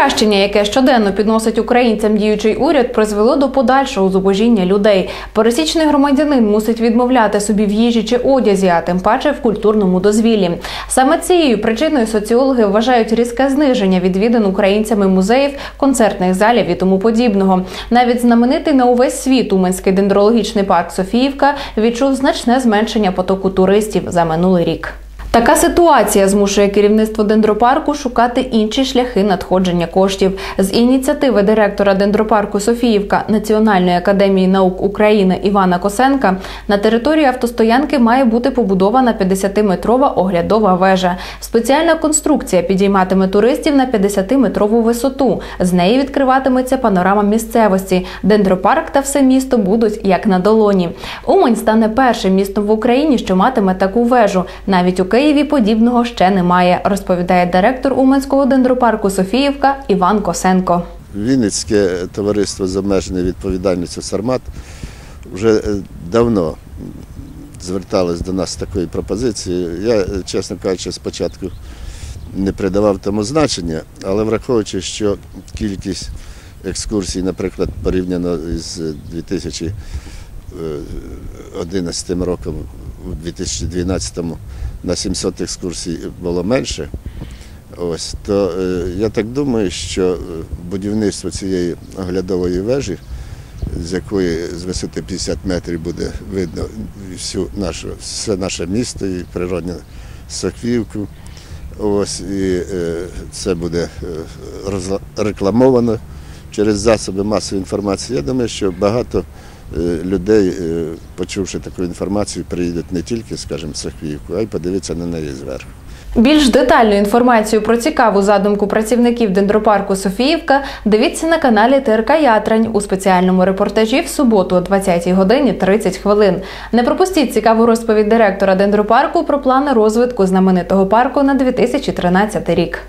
Покращення, яке щоденно підносить українцям діючий уряд, призвело до подальшого зубожіння людей. Пересічний громадянин мусить відмовляти собі в їжі чи одязі, а тим паче в культурному дозвіллі. Саме цією причиною соціологи вважають різке зниження відвідин українцями музеїв, концертних залів і тому подібного. Навіть знаменитий на увесь світ Уманський дендрологічний парк Софіївка відчув значне зменшення потоку туристів за минулий рік. Така ситуація змушує керівництво дендропарку шукати інші шляхи надходження коштів. З ініціативи директора дендропарку Софіївка Національної академії наук України Івана Косенка на території автостоянки має бути побудована 50-метрова оглядова вежа. Спеціальна конструкція підійматиме туристів на 50-метрову висоту. З неї відкриватиметься панорама місцевості. Дендропарк та все місто будуть як на долоні. Умань стане першим містом в Україні, що матиме таку вежу. Навіть у Києві подібного ще немає, розповідає директор Уманського дендропарку Софіївка Іван Косенко. Вінницьке товариство з обмеженою відповідальністю Сармат вже е, давно зверталось до нас з такою пропозицією. Я, е, чесно кажучи, спочатку не придавав тому значення, але враховуючи, що кількість екскурсій, наприклад, порівняно з 2011 роком, у 2012-му на 700 екскурсій було менше. Ось то е, я так думаю, що е, будівництво цієї оглядової вежі, з якої з висоти 50 метрів буде видно всю нашу, все наше місто і природню Софіївку. Ось і е, це буде е, розла- рекламовано через засоби масової інформації. Я думаю, що багато людей, е, почувши таку інформацію, приїдуть не тільки, скажімо, в а й подивитися на неї зверху. Більш детальну інформацію про цікаву задумку працівників дендропарку Софіївка дивіться на каналі ТРК Ятрань у спеціальному репортажі в суботу о 20 годині 30 хвилин. Не пропустіть цікаву розповідь директора дендропарку про плани розвитку знаменитого парку на 2013 рік.